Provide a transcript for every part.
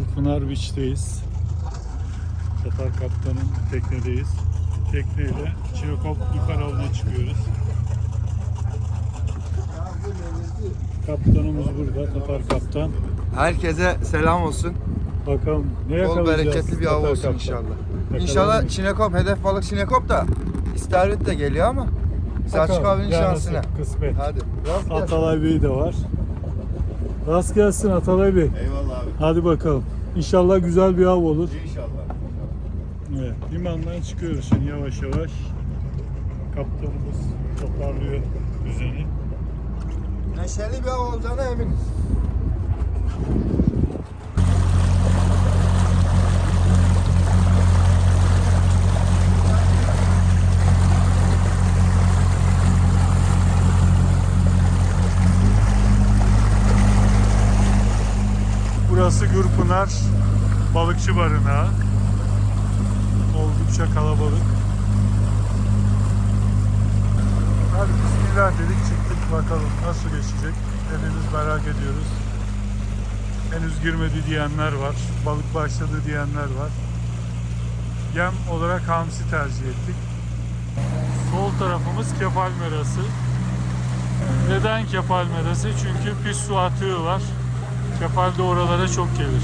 Gürpınar Beach'teyiz. Tatar Kaptan'ın teknedeyiz. Tekneyle Çinekop yukarı avına çıkıyoruz. Kaptanımız burada, Tatar Kaptan. Herkese selam olsun. Bakalım ne Bol yakalayacağız? bereketli bir av Tatar olsun Kaptan? inşallah. Yakalayalım. İnşallah çinekop, hedef balık çinekop da istavrit de geliyor ama Selçuk Bakalım, abinin ya şansına. nasip, Kısmet. Hadi. Atalay Bey de var. Rast gelsin Atalay Bey. Eyvallah abi. Hadi bakalım. İnşallah güzel bir av olur. İnşallah. Evet, limandan çıkıyoruz şimdi yavaş yavaş. Kaptanımız toparlıyor düzeni. Neşeli bir av olacağına eminiz. Gürpınar balıkçı barınağı. Oldukça kalabalık. Hadi bismillah dedik çıktık bakalım nasıl geçecek. Hepimiz merak ediyoruz. Henüz girmedi diyenler var. Balık başladı diyenler var. Yem olarak hamsi tercih ettik. Sol tarafımız kefal merası. Neden kefal merası? Çünkü pis su atıyorlar. Kefal de oralara çok gelir.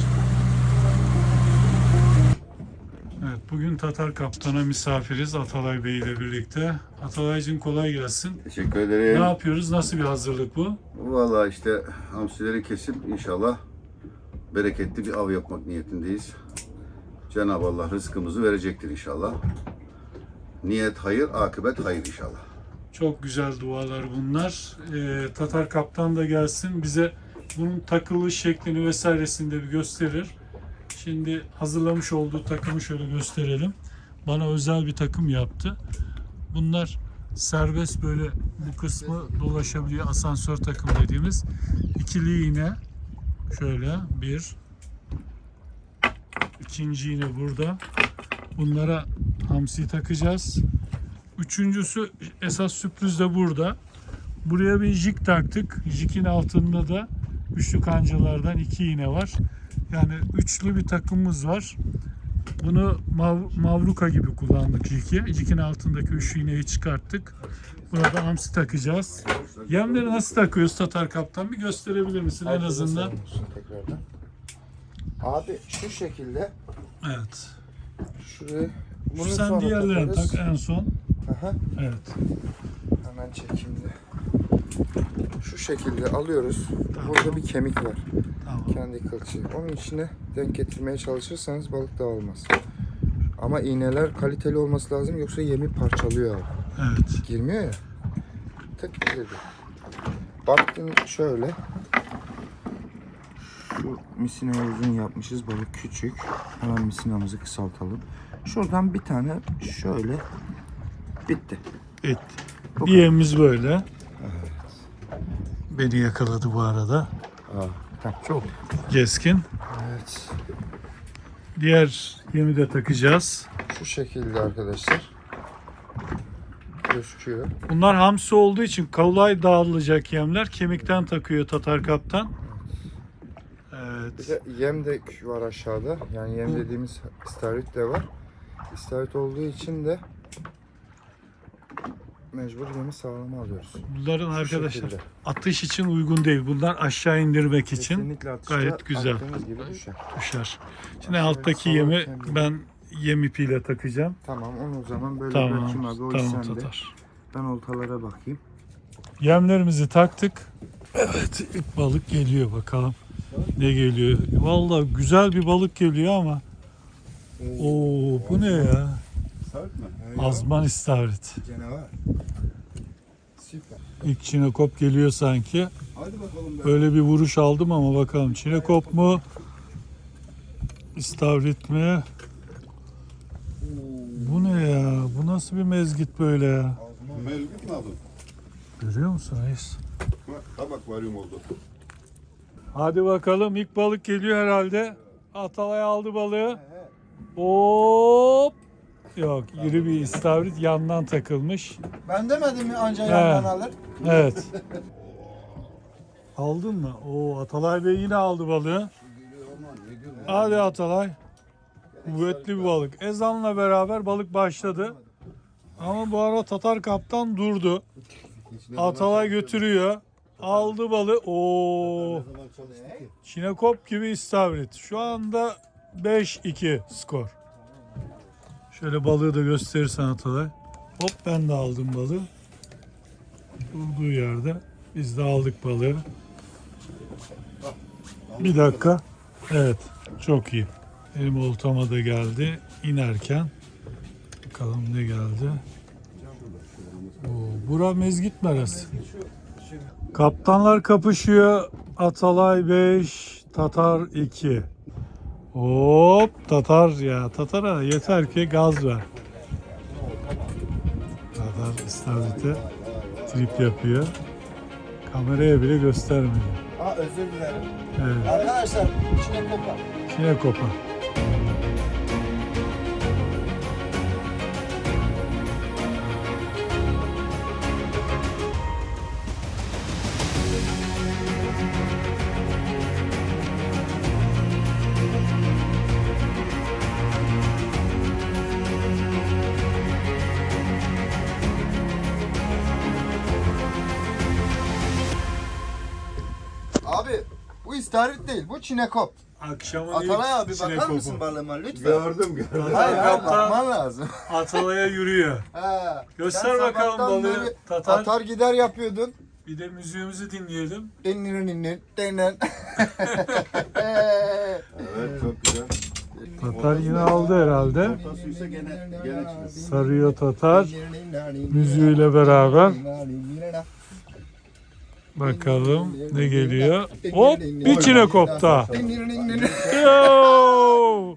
Evet, bugün Tatar Kaptan'a misafiriz Atalay Bey ile birlikte. Atalaycığım kolay gelsin. Teşekkür Ne ederim. yapıyoruz? Nasıl bir hazırlık bu? Vallahi işte hamsileri kesip inşallah bereketli bir av yapmak niyetindeyiz. Cenab-ı Allah rızkımızı verecektir inşallah. Niyet hayır, akıbet hayır inşallah. Çok güzel dualar bunlar. Ee, Tatar Kaptan da gelsin bize bunun takılış şeklini vesairesini de bir gösterir. Şimdi hazırlamış olduğu takımı şöyle gösterelim. Bana özel bir takım yaptı. Bunlar serbest böyle bu kısmı dolaşabiliyor. Asansör takım dediğimiz. ikili iğne şöyle bir ikinci iğne burada. Bunlara hamsi takacağız. Üçüncüsü esas sürpriz de burada. Buraya bir jig taktık. Jigin altında da üçlü kancalardan iki iğne var. Yani üçlü bir takımımız var. Bunu mav- mavruka gibi kullandık jigi. Jigin altındaki üç iğneyi çıkarttık. Burada hamsi takacağız. Yemleri nasıl takıyoruz Tatar Kaptan? Bir gösterebilir misin en azından? Abi şu şekilde Evet. şurayı bunu Sen sonra diğerlerini tak en son. Aha, Evet. hemen çekeyim de. Şu şekilde alıyoruz. Burada bir kemik var. Tamam. Kendi kılçığı. Onun içine denk getirmeye çalışırsanız balık dağılmaz. Ama iğneler kaliteli olması lazım yoksa yemi parçalıyor abi. Evet. Girmiyor ya. Tık girdi. Baktın şöyle. Şu misinayı uzun yapmışız. Balık küçük. Hemen misinamızı kısaltalım. Şuradan bir tane şöyle bitti. Et. Bu Bir yemimiz böyle. Beni yakaladı bu arada. Aa, tamam. Çok keskin. Evet. Diğer yemi de takacağız. Şu şekilde arkadaşlar. Gözüküyor. Bunlar hamsi olduğu için kolay dağılacak yemler. Kemikten takıyor Tatar Kaptan. Bir Evet. de yem de var aşağıda. Yani yem dediğimiz istavrit de var. İstavrit olduğu için de mecbur yemi sağlam alıyoruz. Bunların Şu arkadaşlar şekilde. atış için uygun değil. Bunlar aşağı indirmek için Kesinlikle atışta gayet güzel. gibi düşer. düşer. Şimdi Aşağıya alttaki yemi kendini. ben yem ipiyle takacağım. Tamam onu o zaman böyle Tamam. bırakayım abi. O Tamam sende. Tatar. Ben oltalara bakayım. Yemlerimizi taktık. Evet ilk balık geliyor bakalım. Ne geliyor? Vallahi güzel bir balık geliyor ama. Oo bu ne ya? Sert mi? Azman istavrit. Canavar. Süper. İlk çinekop geliyor sanki. Hadi bakalım be. Öyle bir vuruş aldım ama bakalım çinekop mu? İstavrit mi? Bu ne ya? Bu nasıl bir mezgit böyle ya? Mevlüt mi aldın? Görüyor musun reis? Bak akvaryum oldu. Hadi bakalım ilk balık geliyor herhalde. Atalay aldı balığı. Hop. Yok iri bir istavrit yandan takılmış. Ben demedim mi anca yandan alır? Evet. Aldın mı? Oo Atalay Bey yine aldı balığı. Hadi Atalay. Kuvvetli bir balık. Ezanla beraber balık başladı. Ama bu ara Tatar kaptan durdu. Atalay götürüyor. Aldı balı. Oo. Çinekop gibi istavrit. Şu anda 5-2 skor. Şöyle balığı da gösterirsen Atalay. Hop ben de aldım balığı. Durduğu yerde biz de aldık balığı. Bir dakika. Evet. Çok iyi. Benim oltama da geldi. İnerken. Bakalım ne geldi. Oo, bura mezgit merası. Kaptanlar kapışıyor. Atalay 5, Tatar 2. Hop Tatar ya. Tatar'a yeter ki gaz ver. Tatar istavrite trip yapıyor. Kameraya bile göstermiyor. Aa özür dilerim. Evet. Arkadaşlar içine kopa. Yine kopa. Abi bu istavrit değil bu çinekop. Akşamın Atalay abi bakar mısın balığıma lütfen? Gördüm gördüm. Hayır bakman lazım. Atalay'a yürüyor. Ha, Göster sen bakalım sabahtan balığı, beri Tatar. Atar gider yapıyordun. Bir de müziğimizi dinleyelim. Denen denen denen. Evet çok güzel. Tatar yine aldı herhalde. Ortasıysa gene gene çıkıyor. Sarıyor Tatar. Müziğiyle beraber. Bakalım ne geliyor. Hop bir çine kopta. Yo!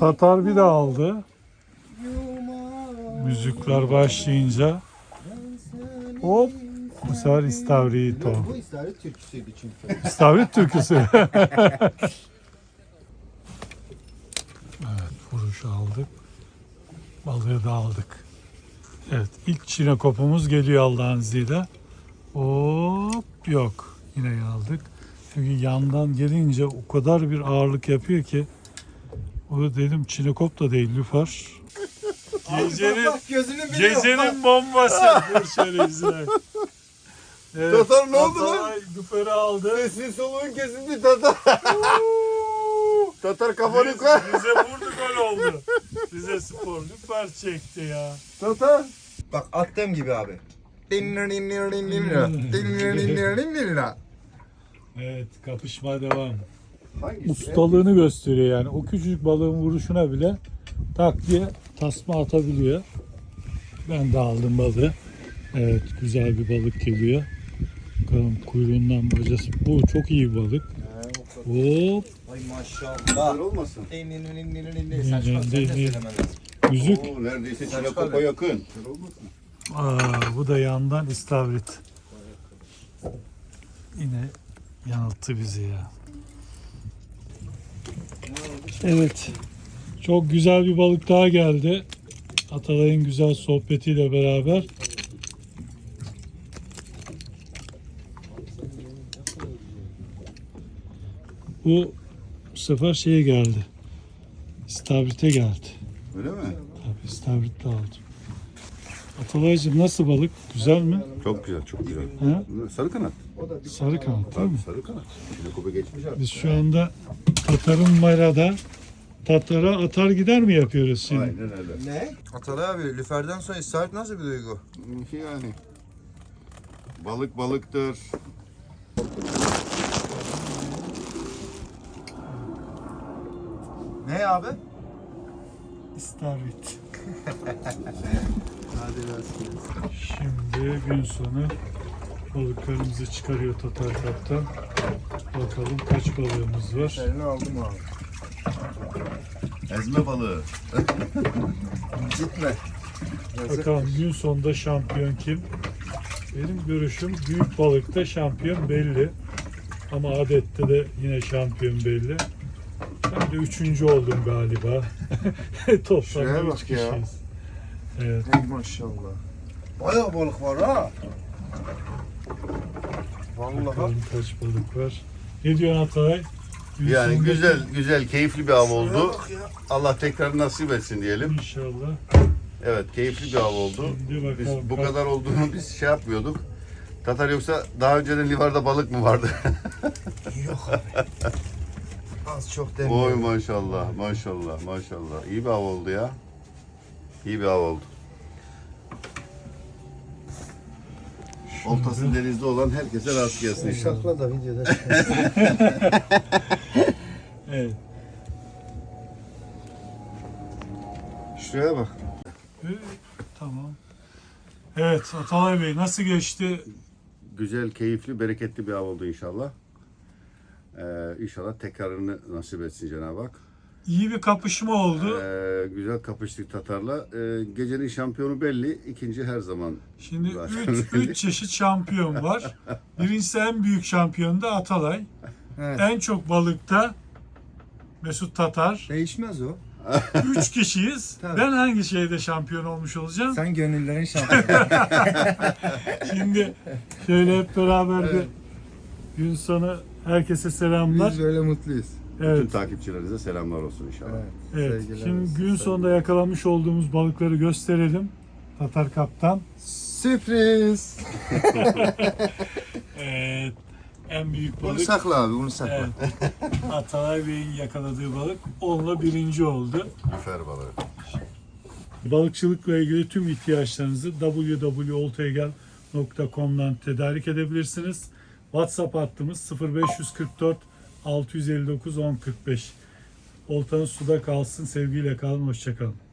Tatar bir de aldı. Müzikler başlayınca. Hop bu sefer istavrito. Bu istavrit türküsüydü çünkü. İstavrit türküsü. evet vuruş aldık. Balığı da aldık. Evet ilk çine kopumuz geliyor Allah'ın izniyle. Hop yok. Yine aldık. Çünkü yandan gelince o kadar bir ağırlık yapıyor ki o da dedim çinekop da değil lüfar. Gecenin, gecenin bombası. Dur şöyle izle. Evet, Tatar ne oldu lan? Lüfarı aldı. Sesin soluğun kesildi Tatar. Tatar kafanı koy. bize vurdu gol oldu. Bize spor lüfer çekti ya. Tatar. Bak attığım gibi abi. Evet kapışma devam. Hangisi? Ustalığını gösteriyor yani. O küçücük balığın vuruşuna bile tak diye tasma atabiliyor. Ben de aldım balığı. Evet güzel bir balık geliyor. Bakalım kuyruğundan bacası. Bu çok iyi bir balık. Hop Ay Güzel maşallah. olmasın. Sen Değil, çıkar, sen de değil, değil. söylemen lazım. müzik. Oo, neredeyse çilekopa yakın. Güzel olmasın? Aa, bu da yandan istavrit. Yine yanılttı bizi ya. Evet. Çok güzel bir balık daha geldi. Atalay'ın güzel sohbetiyle beraber. Bu bu sefer şeye geldi. İstavrite geldi. Öyle mi? Tabii istavritle aldım. Atalay'cığım nasıl balık? Güzel mi? Çok güzel, çok güzel. Ha? Sarı kanat. Sarı kanat değil mi? Sarı kanat. Çilekopa geçmiş artık. Biz şu anda Tatar'ın marada Tatar'a atar gider mi yapıyoruz şimdi? Aynen öyle. Ne? Atalay abi lüferden sonra istavrit nasıl bir duygu? Yani. Balık balıktır. Ne abi? İstavrit. Hadi rastgele. Şimdi gün sonu balıklarımızı çıkarıyor Tatar kaptan. Bakalım kaç balığımız var. Elini aldım abi. Ezme balığı. Gitme. Bakalım gün sonunda şampiyon kim? Benim görüşüm büyük balıkta şampiyon belli. Ama adette de yine şampiyon belli. Ben de üçüncü oldum galiba. Toplamda üç ya. kişiyiz. Evet. Ey maşallah. Bayağı balık var ha. Vallahi Bakalım kaç balık var. Ne diyorsun? Gün Yani güzel güzel keyifli bir av oldu. Allah tekrar nasip etsin diyelim. İnşallah. Evet keyifli bir av oldu. Bakalım. Biz bu kadar olduğunu biz şey yapmıyorduk. Tatar yoksa daha önceden Livar'da balık mı vardı? yok. Az çok Oy demiyorum. maşallah maşallah maşallah. İyi bir av oldu ya. İyi bir av oldu. Oltası denizde olan herkese rast gelsin inşallah. Sakla da videoda. Evet. Şuraya bak. Evet, Tamam. Evet Atalay Bey nasıl geçti? Güzel, keyifli, bereketli bir av oldu inşallah. Ee, inşallah tekrarını nasip etsin Cenab-ı Hak. İyi bir kapışma oldu. Ee, güzel kapıştık Tatar'la. Ee, gecenin şampiyonu belli. İkinci her zaman. Şimdi Zaten 3 öyle. 3 çeşit şampiyon var. Birincisi en büyük şampiyon da Atalay. Evet. En çok balıkta Mesut Tatar. Değişmez o. 3 kişiyiz. Tabii. Ben hangi şeyde şampiyon olmuş olacağım? Sen gönüllerin şampiyonu. Şimdi şöyle hep beraber bir gün sonu herkese selamlar. Biz böyle mutluyuz. Tüm Evet. takipçilerinize selamlar olsun inşallah. Evet. Evet. sevgiler Şimdi olsun, gün sevgiler. sonunda yakalamış olduğumuz balıkları gösterelim. Tatar Kaptan. Sürpriz. Evet. En büyük Bunu balık sakla abi bunu sakla. evet. Atalay Bey'in yakaladığı balık onunla birinci oldu. Lüfer balığı. Balıkçılıkla ilgili tüm ihtiyaçlarınızı www.oltaygel.com'dan tedarik edebilirsiniz. WhatsApp hattımız 0544 659 1045. Oltanız suda kalsın, sevgiyle kalın, hoşçakalın.